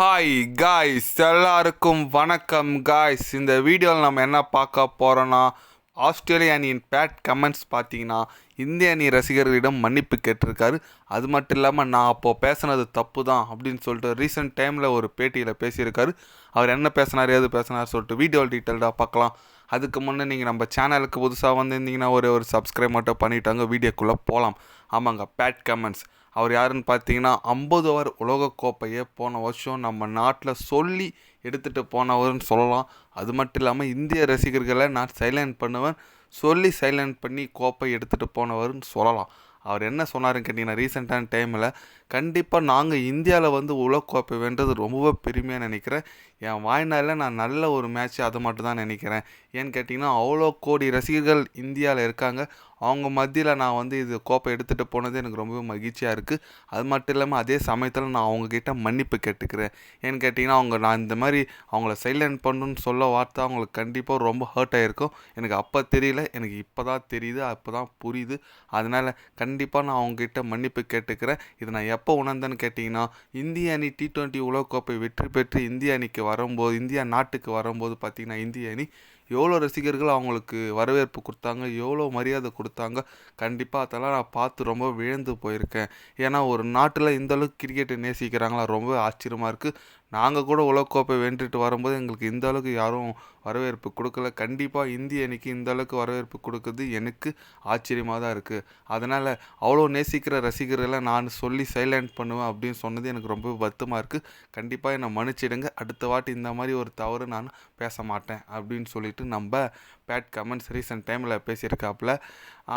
Hi guys எல்லாருக்கும் வணக்கம் guys இந்த வீடியோவில் நம்ம என்ன பார்க்க போகிறோன்னா ஆஸ்திரேலிய அணியின் பேட் கமெண்ட்ஸ் பார்த்தீங்கன்னா இந்திய அணி ரசிகர்களிடம் மன்னிப்பு கேட்டிருக்காரு. அது மட்டும் இல்லாமல் நான் அப்போது பேசினது தப்பு தான் அப்படின்னு சொல்லிட்டு ரீசெண்ட் டைமில் ஒரு பேட்டியில் பேசியிருக்காரு. அவர் என்ன பேசினார் ஏது பேசினார் சொல்லிட்டு வீடியோ டீட்டெயில்டாக பார்க்கலாம். அதுக்கு முன்னே நீங்கள் நம்ம சேனலுக்கு புதுசாக வந்திருந்தீங்கன்னா ஒரு ஒரு சப்ஸ்கிரைப் மட்டும் பண்ணிட்டாங்க. வீடியோக்குள்ளே போகலாம் ஆமாங்க பேட் கமெண்ட்ஸ் அவர் யாருன்னு பார்த்தீங்கன்னா ஐம்பது ஓவர் உலகக்கோப்பையை போன வருஷம் நம்ம நாட்டில் சொல்லி எடுத்துகிட்டு போனவர்னு சொல்லலாம். அது மட்டும் இல்லாமல் இந்திய ரசிகர்களை நான் சைலண்ட் பண்ணுவேன். சொல்லி சைலண்ட் பண்ணி கோப்பை எடுத்துகிட்டு போனவர்னு சொல்லலாம். அவர் என்ன சொன்னாருன்னு கேட்டிங்கன்னா ரீசெண்டான டைமில் கண்டிப்பாக நாங்கள் இந்தியாவில் வந்து உலகக்கோப்பை வென்றது ரொம்பவே பெருமையாக நினைக்கிறேன். என் வாய்நாளில் நான் நல்ல ஒரு மேட்ச் அதை மட்டும் தான் நினைக்கிறேன். ஏன்னு கேட்டிங்கன்னா அவ்வளோ கோடி ரசிகர்கள் இந்தியாவில் இருக்காங்க. அவங்க மத்தியில் நான் வந்து இது கோப்பை எடுத்துகிட்டு போனது எனக்கு ரொம்பவே மகிழ்ச்சியாக இருக்குது அது மட்டும் இல்லாமல் அதே சமயத்தில் நான் அவங்கக்கிட்ட மன்னிப்பு கேட்டுக்கிறேன். ஏன்னு கேட்டிங்கன்னா அவங்க நான் இந்த மாதிரி அவங்கள சைலண்ட் பண்ணணுன்னு சொல்ல வார்த்தை அவங்களுக்கு கண்டிப்பாக ரொம்ப ஹர்ட் ஆகிருக்கும் எனக்கு அப்போ தெரியல எனக்கு இப்போ தான் தெரியுது அப்போ தான் புரியுது. அதனால் கண்டிப்பாக நான் அவங்கக்கிட்ட மன்னிப்பு கேட்டுக்கிறேன். இதை நான் எப்போ உணர்ந்தேன்னு கேட்டிங்கன்னா இந்திய அணி டி டுவெண்ட்டி உலகக்கோப்பை வெற்றி பெற்று இந்திய அணிக்கு வரும்போது இந்தியா நாட்டுக்கு வரும்போது பார்த்திங்கன்னா இந்திய அணி எவ்வளோ ரசிகர்கள் அவங்களுக்கு வரவேற்பு கொடுத்தாங்க எவ்வளோ மரியாதை கொடுத்தாங்க கண்டிப்பாக அதெல்லாம் நான் பார்த்து ரொம்ப விழுந்து போயிருக்கேன். ஏன்னா ஒரு நாட்டில் இந்த அளவுக்கு கிரிக்கெட்டை நேசிக்கிறாங்களா ரொம்ப ஆச்சரியமாக இருக்குது நாங்கள் கூட உலகக்கோப்பை வென்றுட்டு வரும்போது எங்களுக்கு இந்த அளவுக்கு யாரும் வரவேற்பு கொடுக்கல. கண்டிப்பாக இந்திய அணிக்கு இந்த அளவுக்கு வரவேற்பு கொடுக்குறது எனக்கு ஆச்சரியமாக தான் இருக்குது அதனால் அவ்வளோ நேசிக்கிற ரசிகர்களை நான் சொல்லி சைலண்ட் பண்ணுவேன் அப்படின்னு சொன்னது எனக்கு ரொம்ப வருத்தமாக இருக்குது கண்டிப்பாக என்னை மன்னிச்சிடுங்க. அடுத்த வாட்டி இந்த மாதிரி ஒரு தவறு நான் பேச மாட்டேன் அப்படின்னு சொல்லிட்டு நம்ம பேட் கமெண்ட்ஸ் ரீசெண்ட் டைமில் பேசியிருக்காப்புல.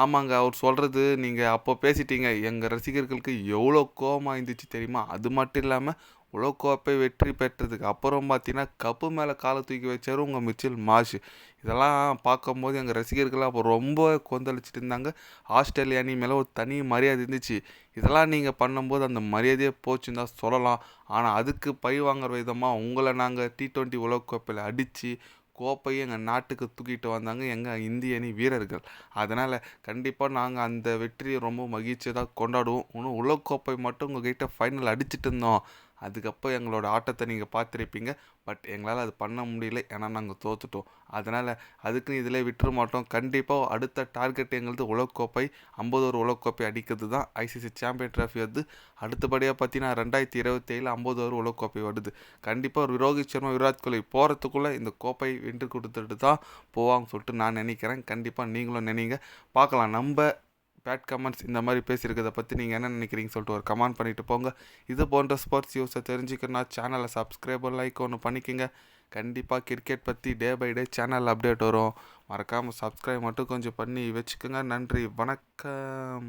ஆமாங்க அவர் சொல்கிறது நீங்கள் அப்போ பேசிட்டீங்க. எங்கள் ரசிகர்களுக்கு எவ்வளோ கோபமாக இருந்துச்சு தெரியுமா? அது மட்டும் இல்லாமல் உலகக்கோப்பை வெற்றி பெற்றதுக்கு அப்புறம் பார்த்தீங்கன்னா கப்பு மேலே காலை தூக்கி வச்சார் உங்கள் மிச்சில் மாஷ். இதெல்லாம் பார்க்கும்போது எங்கள் ரசிகர்கள்லாம் அப்போ ரொம்ப கொந்தளிச்சிட்டு இருந்தாங்க. ஆஸ்திரேலியா அணி மேலே ஒரு தனி மரியாதை இருந்துச்சு. இதெல்லாம் நீங்கள் பண்ணும்போது அந்த மரியாதையே போச்சுன்னு தான் சொல்லலாம். ஆனால் அதுக்கு பழி வாங்குற விதமாக உங்களை நாங்கள் டி ட்வெண்ட்டி உலகக்கோப்பையில் அடித்து கோப்பையை எங்கள் நாட்டுக்கு தூக்கிட்டு வந்தாங்க எங்கள் இந்திய அணி வீரர்கள். அதனால் கண்டிப்பாக நாங்கள் அந்த வெற்றியை ரொம்ப மகிழ்ச்சியாக தான் கொண்டாடுவோம். இன்னும் உலகக்கோப்பை மட்டும் உங்கள்கிட்ட ஃபைனல் அடிச்சிட்டு இருந்தோம். அதுக்கப்புறம் எங்களோட ஆட்டத்தை நீங்கள் பார்த்துருப்பீங்க. பட் எங்களால் அது பண்ண முடியல. ஏன்னா நாங்கள் தோத்துட்டோம். அதனால் அதுக்குன்னு இதில் விட்டுற மாட்டோம். கண்டிப்பாக அடுத்த டார்கெட் எங்களது உலகக்கோப்பை ஐம்பது ஒரு உலகக்கோப்பை அடிக்கிறது தான். ஐசிசி சாம்பியன் ட்ராஃபி வந்து அடுத்தபடியாக பார்த்தீங்கன்னா ரெண்டாயிரத்தி இருபத்தேழு ஐம்பது ஒரு உலகக்கோப்பை வருது. கண்டிப்பாக ஒரு ரோஹித் சர்மா விராட் கோலி போகிறதுக்குள்ளே இந்த கோப்பை வென்று கொடுத்துட்டு தான் போவாங்க சொல்லிட்டு நான் நினைக்கிறேன். கண்டிப்பாக நீங்களும் நினைங்க. பார்க்கலாம். நம்ம பேட் கமெண்ட்ஸ் இந்த மாதிரி பேசியிருக்கிறத பற்றி நீங்கள் என்ன நினைக்கிறீங்க சொல்லிட்டு ஒரு கமெண்ட் பண்ணிட்டு போங்க. இது போன்ற ஸ்போர்ட்ஸ் யூஸை தெரிஞ்சுக்கணும்னா சேனலை சப்ஸ்கிரைபர் லைக் ஒன்று பண்ணிக்கோங்க. கண்டிப்பாக கிரிக்கெட் பற்றி day by day channel update வரும். மறக்காமல் சப்ஸ்கிரைப் மட்டும் கொஞ்சம் பண்ணி வச்சுக்கோங்க. நன்றி வணக்கம்.